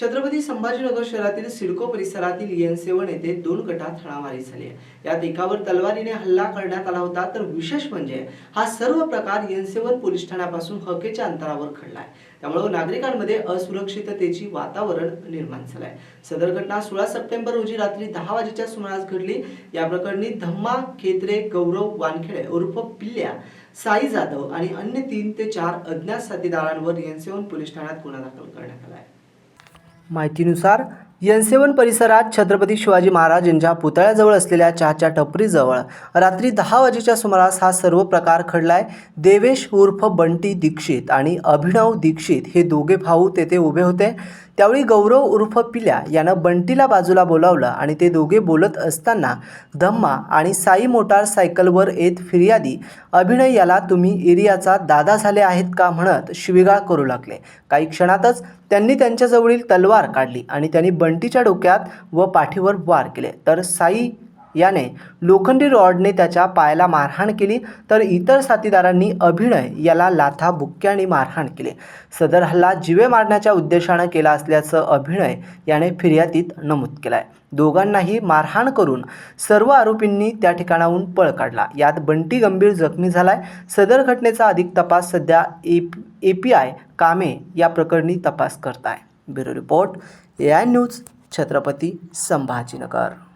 छत्रपती संभाजीनगर शहरातील सिडको परिसरातील एन सेवन येथे दोन गटात हाणामारी झाली आहे. यात एकावर तलवारीने हल्ला करण्यात आला होता तर विशेष म्हणजे हा सर्व प्रकार एन सेवन पोलीस ठाण्यापासून हकेच्या अंतरावर घडला आहे. त्यामुळे नागरिकांमध्ये असुरक्षिततेची वातावरण निर्माण झालं आहे सदर घटना सोळा सप्टेंबर रोजी रात्री दहा वाजेच्या सुमारास घडली. या प्रकरणी धम्मा खेत्रे गौरव वानखेडे उर्फ पिल्ल्या साई जाधव आणि अन्य तीन ते चार अज्ञात साथीदारांवर एन सेवन पोलीस ठाण्यात गुन्हा दाखल करण्यात आला आहे. माहितीनुसार यनसेवन परिसरात छत्रपती शिवाजी महाराज यांच्या पुतळ्याजवळ असलेल्या चहाच्या टपरीजवळ रात्री दहा वाजेच्या सुमारास हा सर्व प्रकार घडलाय. देवेश उर्फ बंटी दीक्षित आणि अभिनव दीक्षित हे दोघे भाऊ तेथे उभे होते. त्यावेळी गौरव उर्फ पिल्या यानं बंटीला बाजूला बोलावलं आणि ते दोघे बोलत असताना धम्मा आणि साई मोटार सायकलवर येत फिर्यादी अभिनय याला तुम्ही एरियाचा दादा झाले आहेत का? म्हणत शिवीगाळ करू लागले. काही क्षणातच त्यांनी त्यांच्याजवळील तलवार काढली आणि त्यांनी बंटीच्या डोक्यात व पाठीवर वार केले. तर साई याने लोखंडी रॉडने त्याच्या पायाला मारहाण केली. तर इतर साथीदारांनी अभिनय याला लाथा बुक्क्याने मारहाण केली. सदर हल्ला जिवे मारण्याच्या उद्देशानं केला असल्याचं अभिनय याने फिर्यादीत नमूद केलं आहे दोघांनाही मारहाण करून सर्व आरोपींनी त्या ठिकाणाहून पळ काढला. यात बंटी गंभीर जखमी झालाय. सदर घटनेचा अधिक तपास सध्या ए ए पी आय कामे या प्रकरणी तपास करत आहे bureau report A I news Chhatrapati Sambhajinagar.